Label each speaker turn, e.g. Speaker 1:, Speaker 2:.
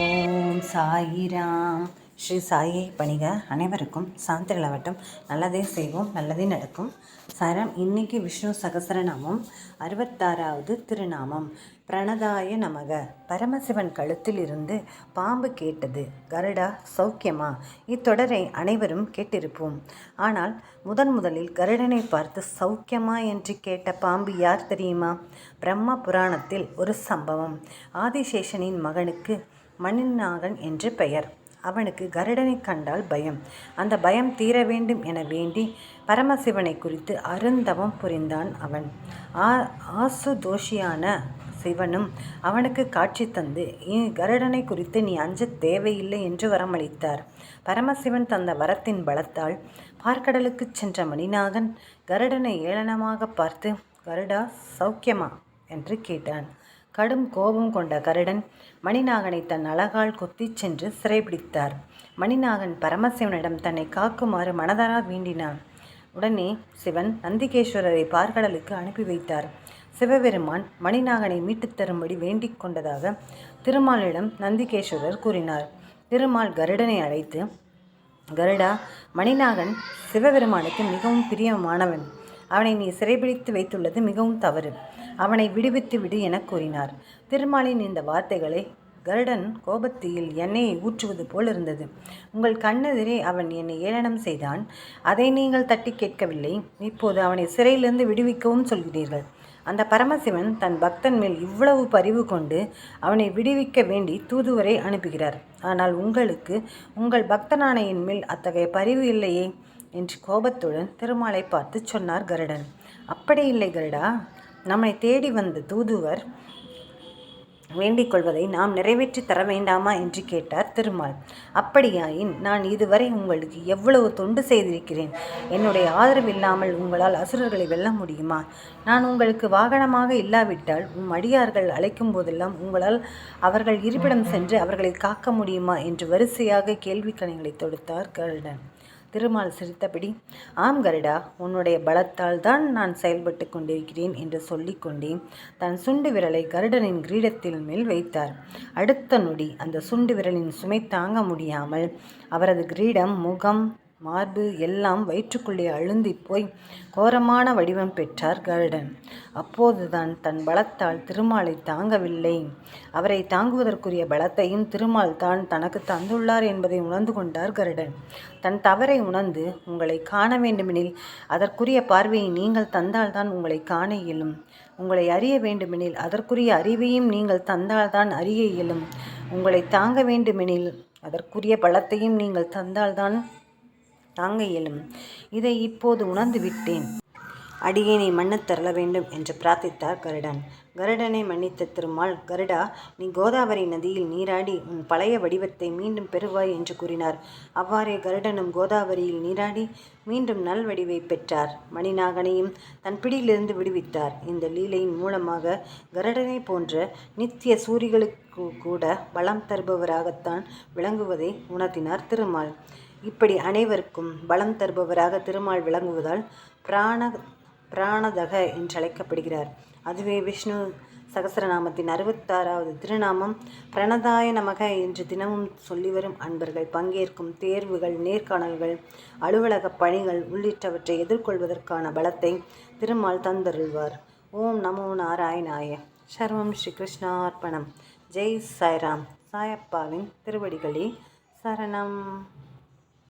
Speaker 1: ஓம் சாயிராம் ஸ்ரீ சாயை பணிக. அனைவருக்கும் சாந்தி நிலவட்டும் நல்லதே செய்வோம் நல்லதே நடக்கும். சாரம் இன்னைக்கு விஷ்ணு சகசரநாமம் அறுபத்தாறாவது திருநாமம். பிரணதாய நமக. பரமசிவன் கழுத்தில் இருந்து பாம்பு கேட்டது. கருடா சௌக்கியமா? இத்தொடரை அனைவரும் கேட்டிருப்போம். ஆனால் முதன் முதலில் கருடனை பார்த்து சௌக்கியமா என்று கேட்ட பாம்பு யார் தெரியுமா? பிரம்ம புராணத்தில் ஒரு சம்பவம். ஆதிசேஷனின் மகனுக்கு மணிநாகன் என்று பெயர். அவனுக்கு கருடனை கண்டால் பயம். அந்த பயம் தீர வேண்டும் என வேண்டி பரமசிவனை குறித்து அருந்தவம் புரிந்தான் அவன். ஆ ஆசுதோஷியான சிவனும் அவனுக்கு காட்சி தந்து கருடனை குறித்து நீ அஞ்ச தேவையில்லை என்று வரமளித்தார். பரமசிவன் தந்த வரத்தின் பலத்தால் பார்க்கடலுக்கு சென்ற மணிநாகன் கருடனை ஏளனமாக பார்த்து கருடா சௌக்கியமா? என்று கேட்டான். கடும் கோபம் கொண்ட கருடன் மணிநாகனை தன் அழகால் கொத்திச் சென்று சிறைபிடித்தார். மணிநாகன் பரமசிவனிடம் தன்னை காக்குமாறு மனதாரா வேண்டினான். உடனே சிவன் நந்திகேஸ்வரரை பார்க்கடலுக்கு அனுப்பி வைத்தார். சிவபெருமான் மணிநாகனை மீட்டுத் தரும்படி வேண்டிக் கொண்டதாக திருமாலிடம் நந்திகேஸ்வரர் கூறினார். திருமால் கருடனை அழைத்து கருடா மணிநாகன் சிவபெருமானுக்கு மிகவும் பிரியமானவன். அவனை நீ சிறைபிடித்து வைத்துள்ளது மிகவும் தவறு. அவனை விடுவித்து விடு என கூறினார். திருமாலின் இந்த வார்த்தைகளை கருடன் கோபத்தில் எண்ணெயை ஊற்றுவது போல் இருந்தது. உங்கள் கண்ணெதிரே அவன் என்னை ஏளனம் செய்தான். அதை நீங்கள் தட்டி கேட்கவில்லை. இப்போது அவனை சிறையிலிருந்து விடுவிக்கவும் சொல்கிறீர்கள். அந்த பரமசிவன் தன் பக்தன் மேல் இவ்வளவு பரிவு கொண்டு அவனை விடுவிக்க வேண்டி தூதுவரை அனுப்புகிறார். ஆனால் உங்களுக்கு உங்கள் பக்தனானையின் மேல் அத்தகைய பரிவு இல்லையே? என்று கோபத்துடன் திருமாலை பார்த்து சொன்னார் கருடன். அப்படி இல்லை கருடா. நம்மை தேடி வந்த தூதுவர் வேண்டிக் கொள்வதை நாம் நிறைவேற்றி தர வேண்டாமா என்று கேட்டார் திருமால். அப்படியாயின் நான் இதுவரை உங்களுக்கு எவ்வளவு தொண்டு செய்திருக்கிறேன்? என்னுடைய ஆதரவு இல்லாமல் உங்களால் அசுரர்களை வெல்ல முடியுமா? நான் உங்களுக்கு வாகனமாக இல்லாவிட்டால் உம் அடியார்கள் அழைக்கும் போதெல்லாம் உங்களால் அவர்கள் இருப்பிடம் சென்று அவர்களை காக்க முடியுமா? என்று வரிசையாக கேள்விக்கணைகளை தொடுத்தார் கருடன். திருமால் சிரித்தபடி ஆம் கருடா உன்னுடைய பலத்தால் தான் நான் செயல்பட்டு கொண்டிருக்கிறேன் என்று சொல்லிக்கொண்டே தன் சுண்டு விரலை கருடனின் கிரீடத்தில் மேல் வைத்தார். அடுத்த நொடி அந்த சுண்டு விரலின் சுமை தாங்க முடியாமல் அவரது கிரீடம் முகம் மார்பு எல்லாம் வயிற்றுக்குள்ளே அழுந்தி போய் கோரமான வடிவம் பெற்றார் கருடன். அப்போதுதான் தன் பலத்தால் திருமாலை தாங்கவில்லை. அவரை தாங்குவதற்குரிய பலத்தையும் திருமால் தான் தனக்கு தந்துள்ளார் என்பதை உணர்ந்து கொண்டார் கருடன். தன் தவறை உணர்ந்து உங்களை காண வேண்டுமெனில் அதற்குரிய பார்வையை நீங்கள் தந்தால்தான் உங்களை காண இயலும். உங்களை அறிய வேண்டுமெனில் அதற்குரிய அறிவையும் நீங்கள் தந்தால்தான் அறிய இயலும். உங்களை தாங்க வேண்டுமெனில் அதற்குரிய பலத்தையும் நீங்கள் தந்தால்தான் தாங்க இயலும். இதை இப்போது உணர்ந்து விட்டேன் அடியேனை மன்னித் தரல வேண்டும் என்று பிரார்த்தித்தார் கருடன். கருடனை மன்னித்த திருமால் கருடா நீ கோதாவரி நதியில் நீராடி உன் பழைய வடிவத்தை மீண்டும் பெறுவாய் என்று கூறினார். அவ்வாறே கருடனும் கோதாவரியில் நீராடி மீண்டும் நல்வடிவை பெற்றார். மணிநாகனையும் தன் பிடியிலிருந்து விடுவித்தார். இந்த லீலையின் மூலமாக கருடனை போன்ற நித்திய சூரிகளுக்கு கூட பலம் தருபவராகத்தான் விளங்குவதை உணர்த்தினார் திருமால். இப்படி அனைவருக்கும் பலம் தருபவராக திருமால் விளங்குவதால் பிராண பிராணதக என்றழைக்கப்படுகிறார். அதுவே விஷ்ணு சகசரநாமத்தின் அறுபத்தாறாவது திருநாமம். பிரணதாய நமக என்று தினமும் சொல்லி வரும் அன்பர்கள் பங்கேற்கும் தேர்வுகள் நேர்காணல்கள் அலுவலக பணிகள் உள்ளிட்டவற்றை எதிர்கொள்வதற்கான பலத்தை திருமால் தந்தருள்வார். ஓம் நமோ நாராயணாய. சர்வம் ஸ்ரீ கிருஷ்ணார்ப்பணம் ஜெய் சாய்ராம். சாயப்பாவின் திருவடிகளே சரணம்.